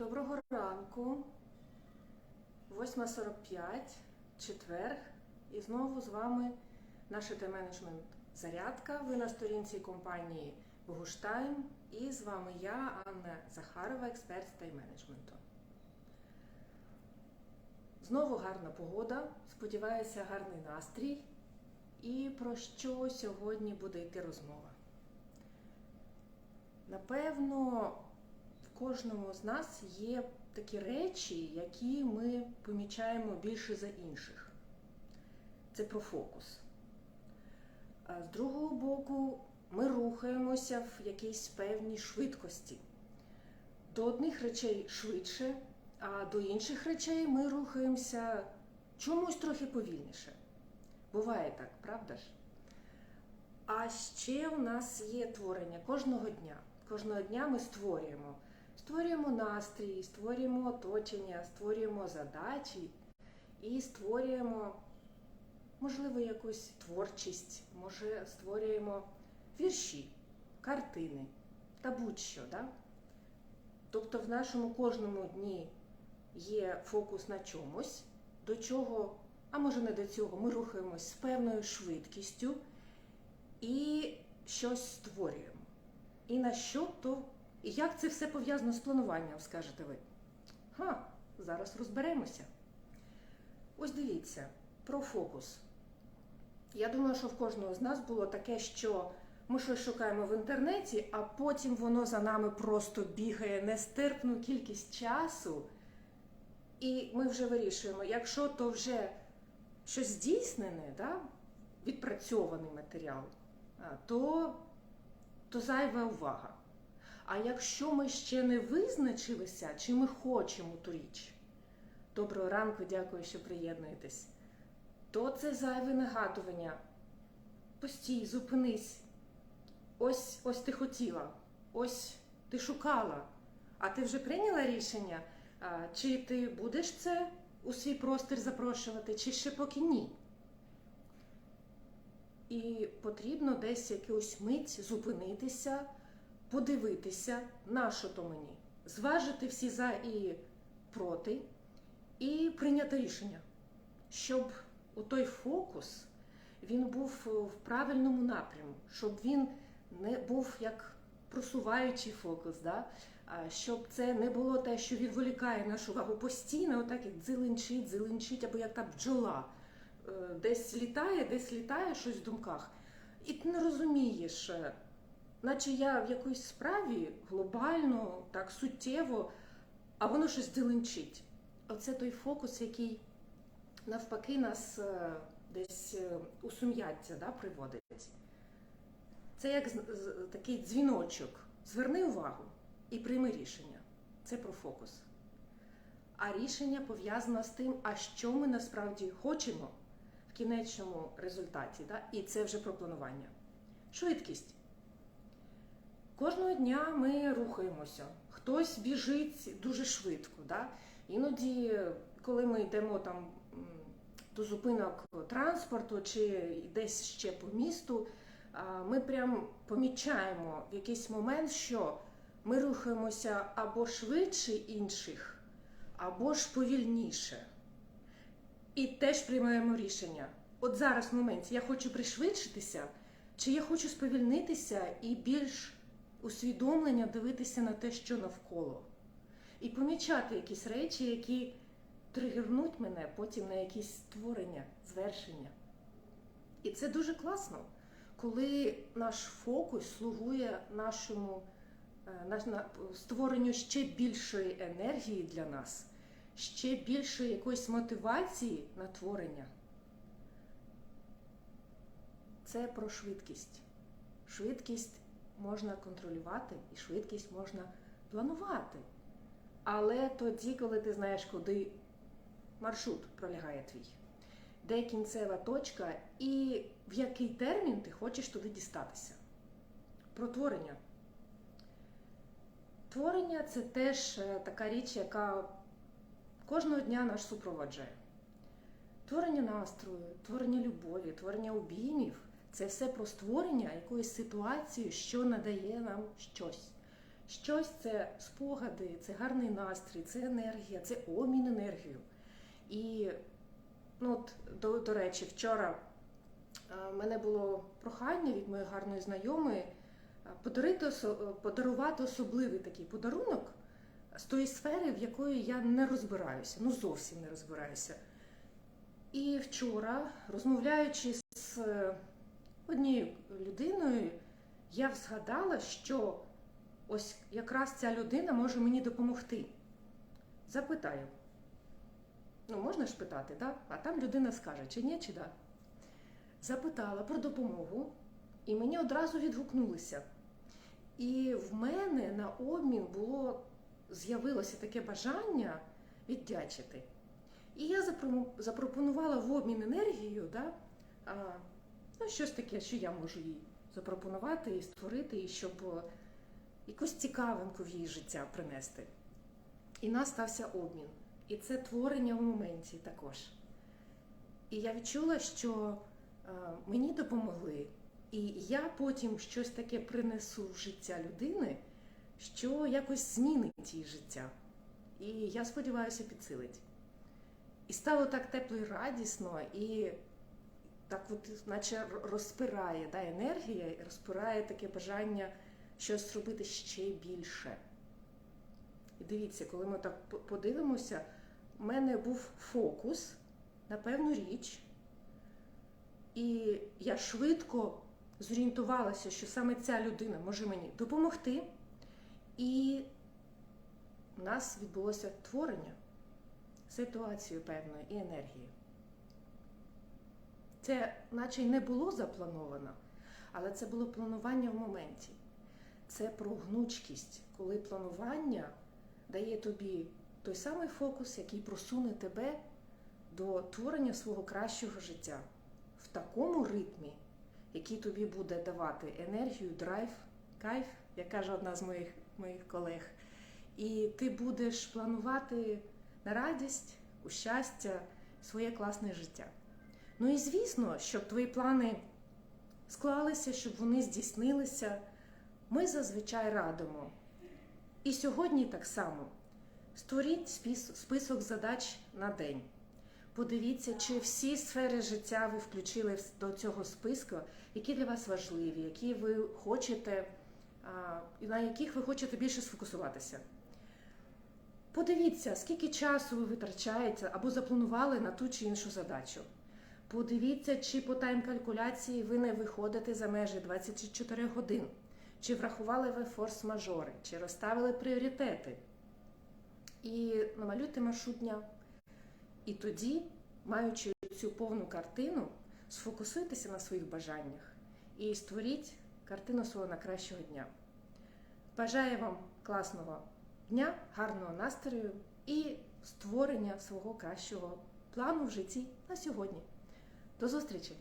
Доброго ранку. 8.45, четверг. І знову з вами наша тайм-менеджмент зарядка. Ви на сторінці компанії Богуштайм. І з вами я, Анна Захарова, експерт з тайм-менеджменту. Знову гарна погода. Сподіваюся, гарний настрій. І про що сьогодні буде йти розмова? Напевно, кожному з нас є такі речі, які ми помічаємо більше за інших. Це про фокус. А з другого боку, ми рухаємося в якійсь певній швидкості. До одних речей швидше, а до інших речей ми рухаємося чомусь трохи повільніше. Буває так, правда ж? А ще у нас є творення кожного дня. Кожного дня ми створюємо. Створюємо настрій, створюємо оточення, створюємо задачі і створюємо, можливо, якусь творчість, може, створюємо вірші, картини та будь-що. Да? Тобто в нашому кожному дні є фокус на чомусь, до чого, а може не до цього, ми рухаємось з певною швидкістю і щось створюємо. І на що то, і як це все пов'язано з плануванням, скажете ви? Ха, зараз розберемося. Ось дивіться, про фокус. Я думаю, що в кожного з нас було таке, що ми щось шукаємо в інтернеті, а потім воно за нами просто бігає нестерпну кількість часу. І ми вже вирішуємо, якщо то вже щось здійснене, да, відпрацьований матеріал, то то зайва увага. А якщо ми ще не визначилися, чи ми хочемо ту річ, доброго ранку, дякую, що приєднуєтесь, то це зайве нагадування. Постій, зупинись. Ось ось ти хотіла, ось ти шукала. А ти вже прийняла рішення, чи ти будеш це у свій простір запрошувати, чи ще поки ні. І потрібно десь якусь мить зупинитися, подивитися, на що то мені, зважити всі за і проти, і прийняти рішення, щоб у той фокус він був в правильному напряму, щоб він не був як просуваючий фокус, да? щоб це не було те, що відволікає нашу увагу постійно, отак як дзеленчить, дзеленчить, або як та бджола. Десь літає, десь літає щось в думках, і ти не розумієш, наче я в якоїсь справі глобально, так суттєво, а воно щось дзеленчить. Оце той фокус, який навпаки нас десь у сум'яття да, приводить. Це як такий дзвіночок. Зверни увагу і прийми рішення. Це про фокус. А рішення пов'язано з тим, а що ми насправді хочемо в кінечному результаті. Да? І це вже про планування. Швидкість. Кожного дня ми рухаємося. Хтось біжить дуже швидко. Да? Іноді, коли ми йдемо там до зупинок транспорту чи десь ще по місту, ми прям помічаємо в якийсь момент, що ми рухаємося або швидше інших, або ж повільніше. І теж приймаємо рішення. От зараз в моменті я хочу пришвидшитися, чи я хочу сповільнитися і більш усвідомлення дивитися на те, що навколо. І помічати якісь речі, які тригернуть мене потім на якісь створення, звершення. І це дуже класно, коли наш фокус слугує нашому створенню ще більшої енергії для нас ще більше якоїсь мотивації на творення. Це про швидкість. Швидкість можна контролювати і швидкість можна планувати. Але тоді, коли ти знаєш, куди маршрут пролягає твій, де кінцева точка і в який термін ти хочеш туди дістатися. Про творення. Творення це теж така річ, яка кожного дня нас супроводжує. Творення настрою, творення любові, творення обіймів це все про створення якоїсь ситуації, що надає нам щось, Щось це спогади, це гарний настрій, це енергія, це обмін енергією. І, ну, от, до, до речі, вчора е, в мене було прохання від моєї гарної знайомої е, подарити, е, подарувати особливий такий подарунок з тої сфери, в якої я не розбираюся, ну зовсім не розбираюся. І вчора, розмовляючи з е, однією людиною, я згадала, що ось якраз ця людина може мені допомогти. Запитаю. Ну, можна ж питати, да? а там людина скаже, чи ні, чи да. Запитала про допомогу, і мені одразу відгукнулися. І в мене на обмін було з'явилося таке бажання віддячити. І я запропонувала в обмін енергією, да, ну, щось таке, що я можу їй запропонувати і створити, і щоб е, якусь цікавинку в її життя принести. І нас стався обмін. І це творення в моменті також. І я відчула, що е, мені допомогли, і я потім щось таке принесу в життя людини, що якось змінить її життя. І я сподіваюся, підсилить. І стало так тепло і радісно, і так, от, наче розпирає да, енергія, і розпирає таке бажання щось зробити ще більше. І дивіться, коли ми так подивимося, в мене був фокус на певну річ, і я швидко зорієнтувалася, що саме ця людина може мені допомогти, і в нас відбулося творення ситуації певної і енергії. Це наче й не було заплановано, але це було планування в моменті. Це про гнучкість, коли планування дає тобі той самий фокус, який просуне тебе до творення свого кращого життя в такому ритмі, який тобі буде давати енергію, драйв, кайф, як каже одна з моїх, моїх колег. І ти будеш планувати на радість, у щастя, своє класне життя. Ну і звісно, щоб твої плани склалися, щоб вони здійснилися, ми зазвичай радимо. І сьогодні так само. Створіть список задач на день. Подивіться, чи всі сфери життя ви включили до цього списку, які для вас важливі, які ви хочете, на яких ви хочете більше сфокусуватися. Подивіться, скільки часу ви витрачаєте або запланували на ту чи іншу задачу. Подивіться, чи по тайм-калькуляції ви не виходите за межі 24 годин, чи врахували ви форс-мажори, чи розставили пріоритети. І намалюйте маршрут дня. І тоді, маючи цю повну картину, сфокусуйтеся на своїх бажаннях і створіть картину свого найкращого дня. Бажаю вам класного дня, гарного настрою і створення свого кращого плану в житті на сьогодні. До зустрічі!